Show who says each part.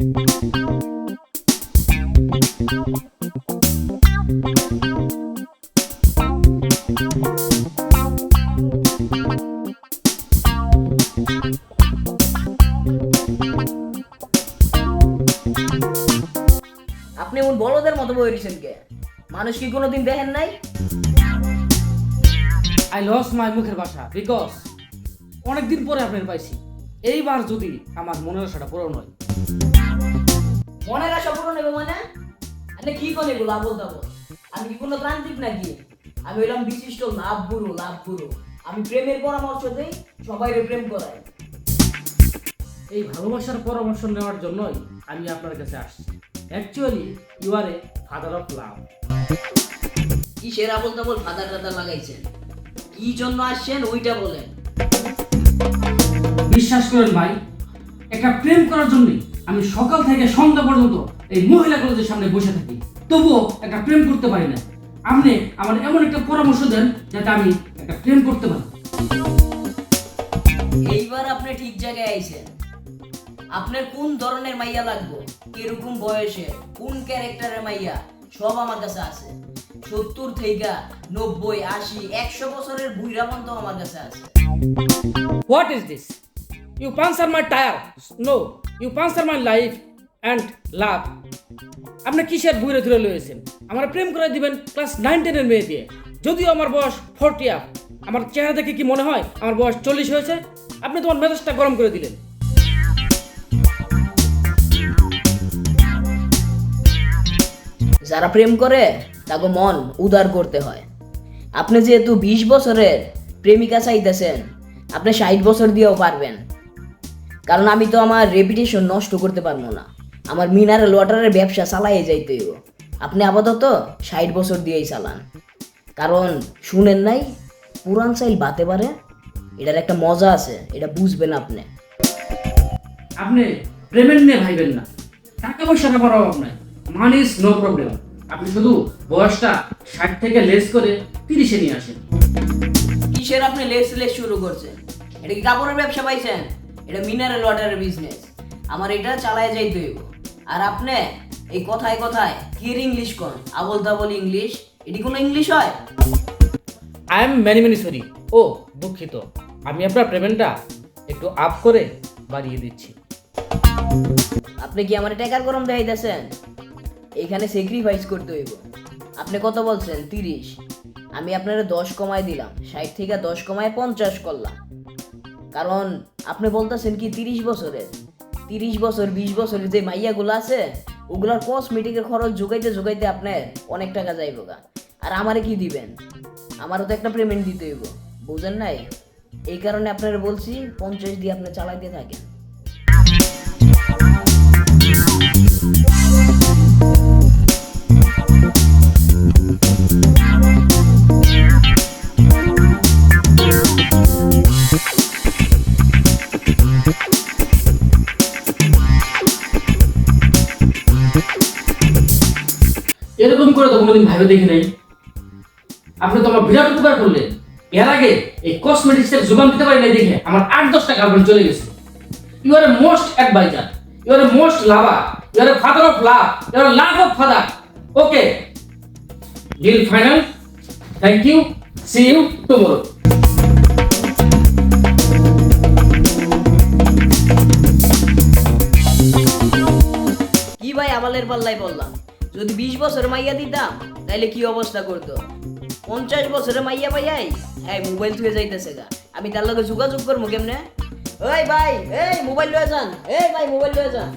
Speaker 1: আপনি এমন বড়দের মতো বই রয়েছেন কে? মানুষ কি কোনোদিন দেখেন নাই?
Speaker 2: আই লস মাই মুখের ভাষা বিকজ অনেকদিন পরে আপনার পাইছি। এইবার যদি আমার মনের আশাটা পূরণ হয়।
Speaker 1: মনের আশা পূরণ নেবে মানে? আপনি কি কোন এগুলো? আবল তাবল। আমি কি কোনো তান্ত্রিক নাকি? আমি হইলাম বিশিষ্ট লাভ গুরু লাভ গুরু আমি প্রেমের পরামর্শ দেই সবাই প্রেম করাই
Speaker 2: এই ভালোবাসার পরামর্শ নেওয়ার জন্যই আমি আপনার কাছে আসছি। Actually you are a father of love
Speaker 1: কিসের আবল তাবল ফাদার টাদার লাগাইছেন? কি জন্য আসছেন ওইটা বলেন।
Speaker 2: বিশ্বাস করেন ভাই একটা প্রেম করার জন্যই আমি সকাল থেকে সন্ধ্যা পর্যন্ত এই মহিলা কলেজের সামনে বসে থাকি। তবুও একটা প্রেম করতে পারি না। আপনি আমার এমন একটা পরামর্শ দেন যাতে আমি একটা প্রেম করতে পারি।
Speaker 1: এইবার আপনি ঠিক জায়গায় আইছেন। আপনার কোন ধরনের মাইয়া লাগবো? কীরকম বয়সে? কোন ক্যারেক্টারের মাইয়া? সব আমার কাছে আছে। সত্তর থেকে নব্বই আশি একশো বছরের বুড়া পর্যন্ত আমার কাছে আছে।
Speaker 2: What is this you puncture my tyre no you puncture my life and love আপনি কিসের ঘুরে ধরে লয়েছেন আমার প্রেম করে দিবেন ক্লাস নাইন টেনের মেয়ে দিয়ে। যদিও আমার বয়স ফোরটি আপ আমার চেহারা দেখে কি মনে হয় আমার বয়স চল্লিশ হয়েছে? আপনি তোমার মেজাজটা গরম করে দিলেন।
Speaker 1: যারা প্রেম করে তাকে মন উদার করতে হয়। আপনি যেহেতু বিশ বছরের প্রেমিকা চাইতেছেন, আপনি ষাট বছর দিয়েও পারবেন। কারণ আমি তো আমার রেপুটেশন নষ্ট করতে পারব না। আমার মিনারেল ওয়াটারের ব্যবসা চালাই যাইতে হইব। আপনি আপাতত ষাট বছর দিয়েই চালান। কারণ শুনেন নাই পুরান চাইল বাতে পারে এটার একটা মজা আছে এটা বুঝবেন আপনি।
Speaker 2: আপনি প্রেমের নিয়ে ভাইবেন না। টাকা পয়সার আমার অভাব নাই। মানি ইজ নো প্রবলেম আপনি শুধু বয়সটা ষাট থেকে লেস করে তিরিশে নিয়ে আসেন।
Speaker 1: কিসের আপনি লেস লেস শুরু করছেন? এটা কি কাপড়ের ব্যবসা পাইছেন? এটা মিনারেল ওয়াটারের বিজনেস আমার এটা চালায় যাইতে হইব। আর আপনি এই কথায় কথায় কির ইংলিশ কোন আবল তাবল ইংলিশ এটি কোনো ইংলিশ হয়?
Speaker 2: I am many many sorry ও দুঃখিত। আমি আপনার পেমেন্টটা একটু আপ করে বাড়িয়ে দিচ্ছি।
Speaker 1: আপনি কি আমার টাকার গরম দেখাইতেছেন? এখানে স্যাক্রিফাইস করতে হইব। আপনি কত বলছেন? তিরিশ। আমি আপনারা দশ কমায় দিলাম। ষাট থেকে দশ কমায় পঞ্চাশ করলাম। কারণ আপনি বলতেছেন কি তিরিশ বছরের। তিরিশ বছর, বিশ বছরের যে মাইয়াগুলো আছে, ওগুলার কসমেটিকের খরচ যোগাইতে যোগাইতে আপনার অনেক টাকা যাইব গা। আর আমারে কি দিবেন? আমারও তো একটা পেমেন্ট দিতে হইব। বুঝেন নাই? এই কারণে আপনারা বলছি, পঞ্চাশ দিয়ে আপনি চালাইতে থাকেন।
Speaker 2: এরকম করে তো কোনোদিন ভাবে দেখি নাই। আপনি তো আমার বিরাট উপকার করলেন। এর আগে এই কসমেটিক্স এর যোগান দিতে পারি নাই দেখে আমার আট দশটা গার্লফ্রেন্ড চলে গেছে। You are a most adviser you are a most lover you are a father of love you are love of father okay deal final thank you see you tomorrow
Speaker 1: কি ভাই আবালের পাল্লাই বললাম? যদি বিশ বছর মাইয়া দিতাম তাহলে কি অবস্থা করতো? পঞ্চাশ বছরে মাইয়া পাইয়াই, এই মোবাইল তুই যাইতেছে গা। আমি তার লগে যোগাযোগ করব কেমনে? ওই ভাই, এই মোবাইল লয়ে যান, এই ভাই, মোবাইল লয়ে যান।